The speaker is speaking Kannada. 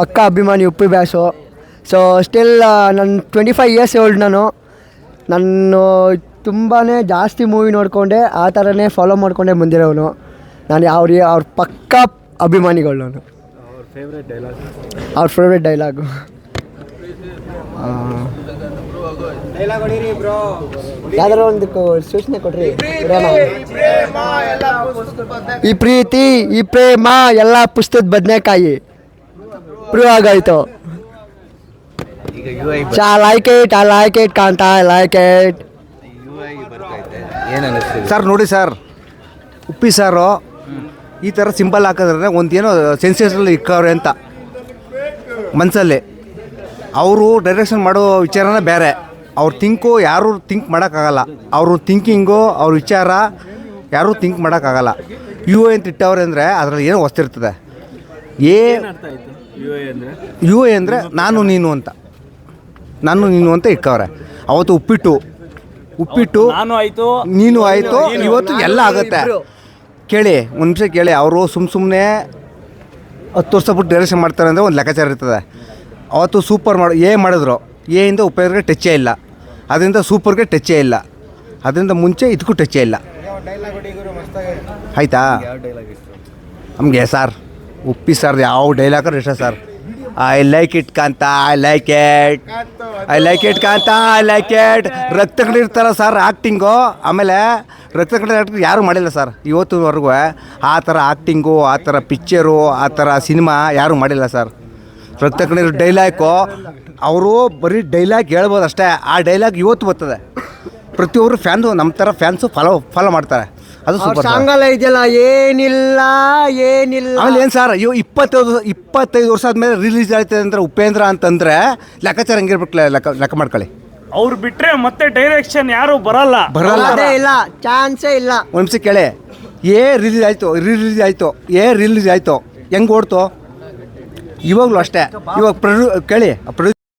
ಪಕ್ಕ ಅಭಿಮಾನಿ ಉಪ್ಪಿ ಬ್ಯಾಸು. ಸೊ ಸ್ಟಿಲ್ ನನ್ನ ಟ್ವೆಂಟಿ ಫೈವ್ ಇಯರ್ಸ್ ಓಲ್ಡ್ ನಾನು. ನಾನು ತುಂಬಾ ಜಾಸ್ತಿ ಮೂವಿ ನೋಡಿಕೊಂಡೆ ಆ ಥರನೇ ಫಾಲೋ ಮಾಡಿಕೊಂಡೆ ಬಂದಿರೋನು ನಾನು ಅವ್ರ ಅವ್ರ ಪಕ್ಕ ಅಭಿಮಾನಿಗಳು ನಾನು. ಅವ್ರ ಫೇವ್ರೆಟ್ ಡೈಲಾಗು ಯಾವ್ದಾರ ಒಂದು ಸೂಚನೆ ಕೊಡ್ರಿ. ಈ ಪ್ರೀತಿ ಈ ಪ್ರೇಮ ಎಲ್ಲ ಪುಸ್ತಕದ ಬದನೆಕಾಯಿ. ಪ್ರೂವ್ ಆಗೋಯ್ತು ಚಾ ಲೈಕ್ ಇಟ್ ಆ like it Kantha I like it sir ನೋಡಿ ಸರ್ ಉಪ್ಪಿ ಸಾರು ಈ ಥರ ಸಿಂಪಲ್ ಹಾಕಿದ್ರೆ ಒಂದು ಏನೋ ಸೆನ್ಸೇಷನಲ್ಲಿ ಇಕ್ಕವ್ರೆ ಅಂತ. ಮನಸ್ಸಲ್ಲಿ ಅವರು ಡೈರೆಕ್ಷನ್ ಮಾಡೋ ವಿಚಾರನೇ ಬೇರೆ. ಅವ್ರ ಥಿಂಕು ಯಾರು ಥಿಂಕ್ ಮಾಡೋಕ್ಕಾಗಲ್ಲ. ಅವ್ರ ಥಿಂಕಿಂಗು ಅವ್ರ ವಿಚಾರ ಯಾರೂ ಥಿಂಕ್ ಮಾಡೋಕ್ಕಾಗಲ್ಲ. ಯು ಎ ಅಂತ ಇಟ್ಟವ್ರೆ ಅಂದರೆ ಅದರಲ್ಲಿ ಏನೋ ಹೊಸ್ತಿರ್ತದೆ. ಏ ಯು ಎ ಅಂದರೆ? ನಾನು ನೀನು ಅಂತ. ನಾನು ನೀನು ಅಂತ ಇಕ್ಕವ್ರೆ ಅವತ್ತು ಉಪ್ಪಿಟ್ಟು ಉಪ್ಪಿಟ್ಟು ನಾನು ಆಯಿತು. ನೀನು ಆಯಿತು ಇವತ್ತು ಎಲ್ಲ ಆಗುತ್ತೆ. ಕೇಳಿ ಒಂದು ನಿಮಿಷ ಕೇಳಿ ಅವರು ಸುಮ್ಮ ಸುಮ್ಮನೆ ಹತ್ತು ವರ್ಷ ಬಿಟ್ಟು ಡೈರೆಕ್ಷನ್ ಮಾಡ್ತಾರೆ ಅಂದರೆ ಒಂದು ಲೆಕ್ಕಾಚಾರ ಇರ್ತದೆ. ಅವತ್ತು ಸೂಪರ್ ಮಾಡಿ ಏ ಮಾಡಿದ್ರು. ಎ ಇಂದ ಉಪಯೋಗಕ್ಕೆ ಟಚ್ಚೇ ಇಲ್ಲ. ಅದರಿಂದ ಸೂಪರ್ಗೆ ಟಚ್ಚೇ ಇಲ್ಲ. ಅದರಿಂದ ಮುಂಚೆ ಇದಕ್ಕೂ ಟಚ್ಚೇ ಇಲ್ಲ. ಆಯಿತಾ. ನಮಗೆ ಸರ್ ಉಪ್ಪಿ ಸರ್ ಯಾವ ಡೈಲಾಗ್ ಇಷ್ಟ sir I like it Kantha I like it I like it Kantha I like it ರಕ್ತ ಇರ್ತಾರ ಸರ್ ಆ್ಯಕ್ಟಿಂಗು ಆಮೇಲೆ ರಕ್ತ ಆ್ಯಕ್ಟಿಂಗ್ ಯಾರೂ ಮಾಡಿಲ್ಲ ಸರ್ ಇವತ್ತಿನವರೆಗೂ ಆ ಥರ ಆ್ಯಕ್ಟಿಂಗು ಆ ಥರ ಪಿಕ್ಚರು ಆ ಥರ ಸಿನಿಮಾ ಯಾರೂ ಮಾಡಿಲ್ಲ ಸರ್ ರಕ್ತ ಕಣ್ಣೀರು ಡೈಲಾಗು ಅವರು ಬರೀ ಡೈಲಾಗ್ ಹೇಳ್ಬೋದು ಅಷ್ಟೇ. ಆ ಡೈಲಾಗ್ ಇವತ್ತು ಬರ್ತದೆ. ಪ್ರತಿಯೊಬ್ಬರು ಫ್ಯಾನ್ಸು ನಮ್ಮ ಥರ ಫ್ಯಾನ್ಸು ಫಾಲೋ ಫಾಲೋ ಮಾಡ್ತಾರೆ. ಅದು ಅವ್ರ ಸೂಪರ್ ಸಾಂಗಲ್ಲ ಇದೆಯಲ್ಲ ಏನಿಲ್ಲ ಏನಿಲ್ಲ. ಆಮೇಲೆ ಏನು ಸರ್ ಅಯ್ಯೋ ಇಪ್ಪತ್ತೈದು ಇಪ್ಪತ್ತೈದು ವರ್ಷ ಆದಮೇಲೆ ರಿಲೀಸ್ ಆಯ್ತು ಅಂದ್ರೆ ಉಪೇಂದ್ರ ಅಂತಂದ್ರೆ ಲೆಕ್ಕಾಚಾರ ಹಂಗಿರ್ಬೇಕು ಲೆಕ್ಕ ಲೆಕ್ಕ ಮಾಡ್ಕೊಳ್ಳಿ. ಅವ್ರು ಬಿಟ್ರೆ ಮತ್ತೆ ಡೈರೆಕ್ಷನ್ ಯಾರು ಬರಲ್ಲ. ಬರಲ್ಲ. ಅದೇ ಇಲ್ಲ ಚಾನ್ಸೇ ಇಲ್ಲ. ಒಂದು ನಿಮಿಷ ಕೇಳಿ. ಏ ರಿಲೀಸ್ ಆಯಿತು ರಿಲೀಸ್ ಆಯಿತು ಏ ರಿಲೀಸ್ ಆಯಿತು ಹೆಂಗ್ ಓಡ್ತು? ಇವಾಗಲೂ ಅಷ್ಟೇ. ಇವಾಗ ಪ್ರೊಡ್ಯೂ ಕೇಳಿ ಪ್ರೊಡ್ಯೂ